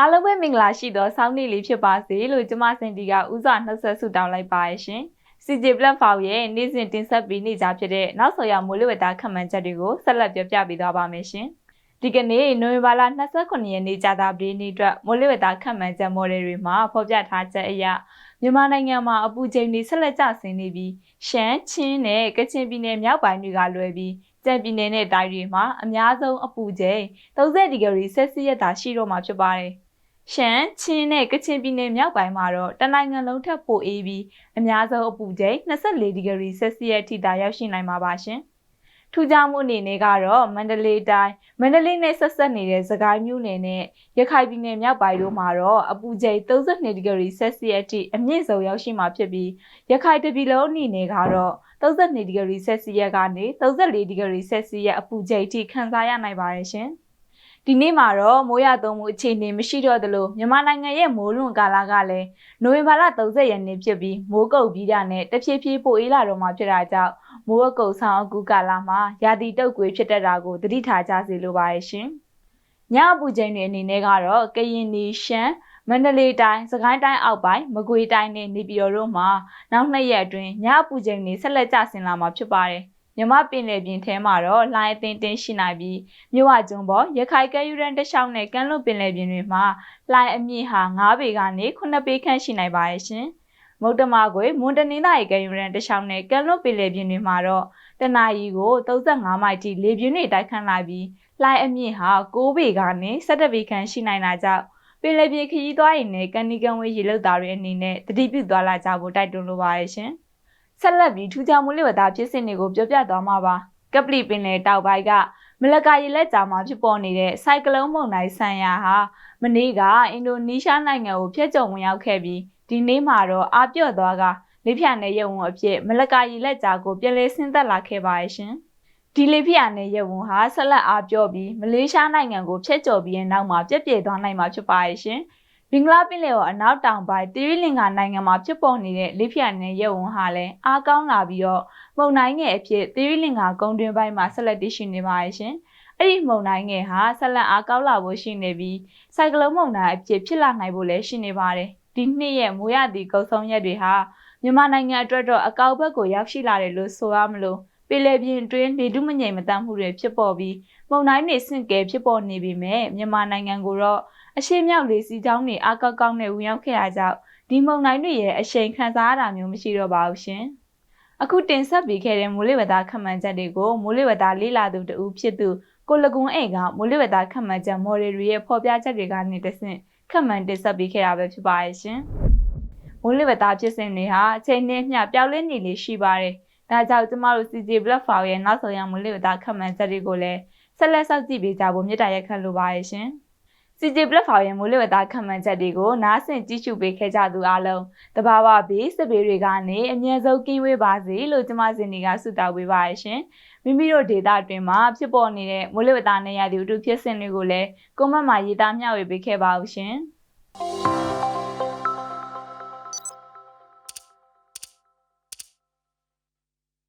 အားလုံးပဲမင်္ဂလာရှိသောဆောင်းနေ့လေးဖြစ်ပါစေလို့ကျမစင်တီကဥစွာနှုတ်ဆက်ဆုတောင်းလိုက်ပါရရှင်။ CJ Platform ရဲ့နေ့စဉ်တင်ဆက်ပေးနေကြဖြစ်တဲ့နောက်ဆော်ရမိုးလေဝသခန့်မှန်းချက်တွေကိုဆက်လက်ပြောပြပေးသွားပါမယ်ရှင်။ဒီကနေ့နိုဝင်ဘာလ29ရက်နေ့ကြာသပတေးနေ့အတွက်မိုးလေဝသခန့်မှန်းချက် model တွေမှာဖော်ပြထားချက်အရမြန်မာနိုင်ငံမှာအပူချိန်တွေဆက်လက်ကျဆင်းနေပြီးရှမ်းချင်းနဲ့ကချင်ပြည်နယ်မြောက်ပိုင်းတွေကလွယ်ပြီးကြံပြည်နယ်နဲ့တိုင်းတွေမှာအများဆုံးအပူချိန်30ဒီဂရီဆယ်စီယပ်သာရှိတော့မှာဖြစ်ပါတယ်။ ရှမ်းချင်းနဲ့ကချင်ပြည်နယ်မြောက်ပိုင်းမှာတော့တနိုင်ငံလုံးထက်ပိုအေးပြီးအများဆုံးအပူချိန်24ဒီဂရီဆယ်စီယပ်ထိသာရောက်ရှိနိုင်မှာပါရှင်။ထူးခြားမှုအနေနဲ့ကတော့မန္တလေးတိုင်းမန္တလေးနဲ့ဆက်ဆက်နေတဲ့စကိုင်းမြို့နယ်နဲ့ရခိုင်ပြည်နယ်မြောက်ပိုင်းတို့မှာတော့အပူချိန်32ဒီဂရီဆယ်စီယပ်ထိအမြင့်ဆုံးရောက်ရှိမှာဖြစ်ပြီးရခိုင်တပြည်လုံးအနေနဲ့ကတော့32ဒီဂရီဆယ်စီယပ်ကနေ34ဒီဂရီဆယ်စီယပ်အပူချိန်ထိခံစားရနိုင်ပါတယ်ရှင်။ ဒီနေ့မှာတော့မိုးရသုံးမှုအခြေအနေမရှိတော့သလိုမြန်မာနိုင်ငံရဲ့မိုးလွန်ကာလကလည်းနိုဝင်ဘာလ30ရက်နေ့ဖြစ်ပြီးမိုးကုတ်ပြီးတာနဲ့တဖြည်းဖြည်းပိုအေးလာတော့မှဖြစ်တာကြောင့်မိုးအကုတ်ဆောင်အကူကာလမှာရာသီတုပ်ကွေးဖြစ်တတ်တာကိုသတိထားကြစေလိုပါရဲ့ရှင်။ညအပူချိန်တွေအနေနဲ့ကတော့ကရင်နီရှမ်းမန္တလေးတိုင်းစကိုင်းတိုင်းအောက်ပိုင်းမကွေးတိုင်းနဲ့နေပြည်တော်တို့မှာနောက်နှစ်ရက်အတွင်းညအပူချိန်တွေဆက်လက်ကျဆင်းလာမှာဖြစ်ပါတယ်။ မြမပင်လယ်ပြင်ထဲမှာတော့လှိုင်းအသင်းတင်းရှိနိုင်ပြီးမြို့ဝကျွန်းပေါ်ရခိုင်ကဲယူရန်တလျှောက်နဲ့ကမ်းလွန်ပင်လယ်ပြင်တွေမှာလှိုင်းအမြင့်ဟာ9ပေကနေ9ပေခန့်ရှိနိုင်ပါရဲ့ရှင်။မုတ်တမကွေမွန်တနင်္သာရီကဲယူရန်တလျှောက်နဲ့ကမ်းလွန်ပင်လယ်ပြင်တွေမှာတော့တနအီကို35မိုင်ထိလေပြင်းတွေတိုက်ခတ်လာပြီးလှိုင်းအမြင့်ဟာ9ပေကနေ17ပေခန့်ရှိနိုင်တာကြောင့်ပင်လယ်ပြင်ခရီးသွားရင်လည်းကန်နီကန်ဝေးရေလုတ်သားတွေအနေနဲ့တတိပြုသွားလာကြဖို့တိုက်တွန်းလိုပါရဲ့ရှင်။ ဆက်လက်ပြီးထူးခြားမှုလေးဝတာဖြစ်စဉ်တွေကိုပြောပြသွားမှာပါကပလီပင်လယ်တောက်ပိုင်းကမလကာရေလက်ကြားမှာဖြစ်ပေါ်နေတဲ့စိုက်ကလုန်းမုန်တိုင်းဆန်ယာဟာမနေ့ကအင်ဒိုနီးရှားနိုင်ငံကိုဖျက်ကျုံဝင်ရောက်ခဲ့ပြီးဒီနေ့မှာတော့အာပြော့သွားကလေဖြာနယ်ရုံဝန်အဖြစ်မလကာရေလက်ကြားကိုပြန်လည်ဆင်းသက်လာခဲ့ပါရဲ့ရှင်ဒီလေဖြာနယ်ရုံဝန်ဟာဆက်လက်အားပြော့ပြီးမလေးရှားနိုင်ငံကိုဖျက်ကျော်ပြီးတဲ့နောက်မှာပြည့်ပြည့်သွားနိုင်မှာဖြစ်ပါရဲ့ရှင်။ဘ င်္ဂလားပင်လယ်ော်အနောက်တောင်ပိုင်းတိရိလင်္ကာနိုင်ငံမှာဖြစ်ပေါ်နေတဲ့လေပြင်းနဲ့ရုပ်ဝန်ဟာလည်းအားကောင်းလာပြီးတော့မုန်တိုင်းငယ်အဖြစ်တိရိလင်္ကာကုန်းတွင်းပိုင်းမှာဆက်လက်တည်ရှိနေပါရဲ့ရှင်။အဲ့ဒီမုန်တိုင်းငယ်ဟာဆက်လက်အားကောင်းလာဖို့ရှိနေပြီးစိုက်ကလုန်းမုန်တိုင်းအဖြစ်ဖြစ်လာနိုင်ဖို့လည်းရှိနေပါတယ်။ဒီနှစ်ရဲ့မိုးရသည့်ကုန်းဆုံးရက်တွေဟာမြန်မာနိုင်ငံအတွက်တော့အကောက်ဘက်ကိုရောက်ရှိလာတယ်လို့ဆိုရမလို့ ပင်လယ်ပြင်တွင်းလေတုမငိမ်မတမ်းမှုတွေဖြစ်ပေါ်ပြီးမုန်တိုင်းတွေဆင့်ကဲဖြစ်ပေါ်နေပြီမဲ့မြန်မာနိုင်ငံကိုတော့အရှိမြောက်လေစီချောင်းတွေအကောက်ကောက်နဲ့ဝင်ရောက်ခဲ့တာကြောင့်ဒီမုန်တိုင်းတွေရဲ့အရှိန်ခံစားရတာမျိုးမရှိတော့ပါဘူးရှင်။အခုတင်ဆက်ပေးခဲ့တဲ့မိုးလေဝသခန့်မှန်းချက်တွေကိုမိုးလေဝသလေ့လာသူတဦးဖြစ်သူကိုလကွန်အိတ်ကမိုးလေဝသခန့်မှန်းချက်မော်ဒယ်တွေရဲ့ဖော်ပြချက်တွေကနေတဆင့်ခန့်မှန်းတင်ဆက်ပေးခဲ့တာပဲဖြစ်ပါရဲ့ရှင်။မိုးလေဝသဖြစ်စဉ်တွေဟာအချိန်နဲ့မျှပြောင်းလဲနေလေရှိပါတယ်။ ဒါကြောင့်ကျမတို့ CJ Black File ရဲ့နောက်ဆုံးရမိုးလေဝသခန့်မှန်းချက်တွေကိုလည်းဆက်လက်စောင့်ကြည့်ပေးကြဖို့မြစ်တာရက်ခတ်လိုပါရဲ့ရှင်။ CJ Platform ရဲ့မိုးလေဝသခန့်မှန်းချက်တွေကိုနားဆင်ကြည့်ရှုပေးခဲ့ကြသူအားလုံးတဘာဝဘေးစစ်ဘေးတွေကနေအမြဲဆုံးကင်းဝေးပါစေလို့ကျမစင်တွေကဆုတောင်းပေးပါရရှင်မိမိတို့ဒေတာအတွင်းမှာဖြစ်ပေါ်နေတဲ့မိုးလေဝသနဲ့ရသည့်ဥတုဖြစ်စဉ်တွေကိုလည်းကွန်မန့်မှာရေးသားမျှဝေပေးခဲ့ပါဦးရှင်